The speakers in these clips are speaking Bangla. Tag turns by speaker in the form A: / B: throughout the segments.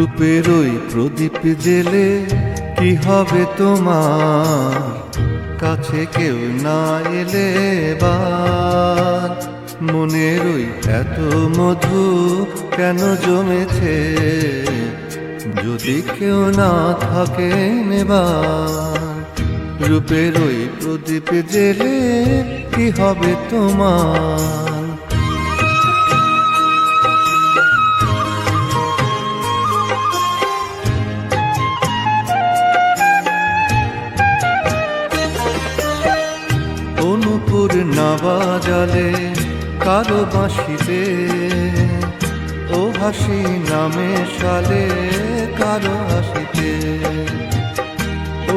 A: রূপের ওই প্রদীপ জেলে কি হবে তোমার? কাছে কেউ না এলে এবার মনের ওই এত মধু কেন জমেছে? যদি কেউ না থাকে নেবার, রূপের ওই প্রদীপ জেলে কি হবে তোমার? না বাজালে কারও বাঁশিতে, ও হাসি নামে সালে কারও হাসিতে।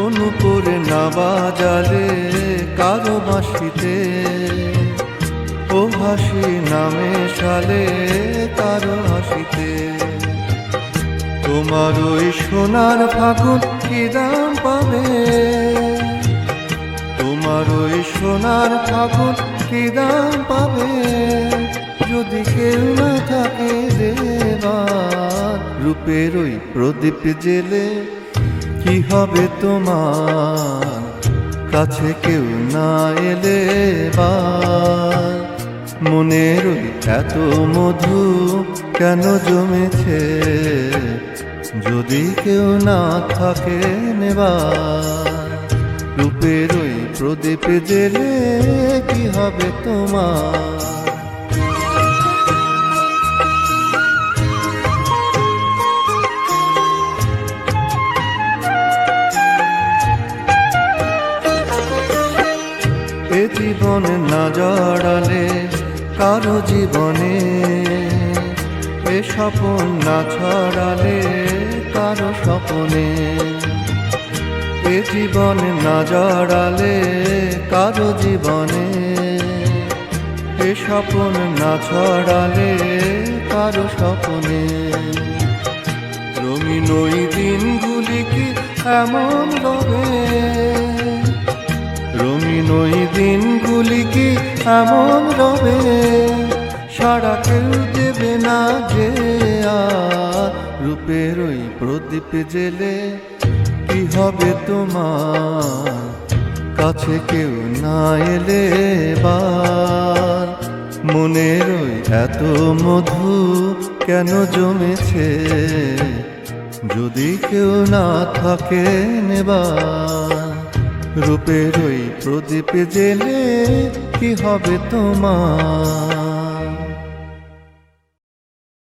A: অনুপুর না বাজালে কারও বাঁশিতে, ও হাসি নামে সালে কারও হাসিতে। তোমার ওই সোনার ফাগুন কি দাম পাবে? তোমার ওই সোনার ফাগুন কি দাম পাবে? যদি কেউ না থাকে রূপের ওই প্রদীপ জেলে কি হবে তোমার? কাছে কেউ না এলে বার মনের ওই এত মধু কেন জমেছে? যদি কেউ না থাকে নেবার, রূপের ওই প্রদীপ জেলে কি হবে তোমার? এ জীবন না জড়ালে কারও জীবনে, এ স্বপন না ছড়ালে কারও স্বপনে। জীবন না জড়ালে কারও জীবনে এ স্বপন না ছড়ালে কারও স্বপনে। রঙিন ওই দিনগুলি কি এমন রবে রঙিন ওই দিনগুলি কি এমন রবে সারা কেউ দেবে না যে রূপের ওই প্রদীপ জেলে কি হবে তোমার? কাছে কেউ না এলে বার মনের ওই এত মধু কেন জমেছে? যদি কেউ না থাকে নেবার, রূপের ওই প্রদীপ জেলে কি হবে তোমার?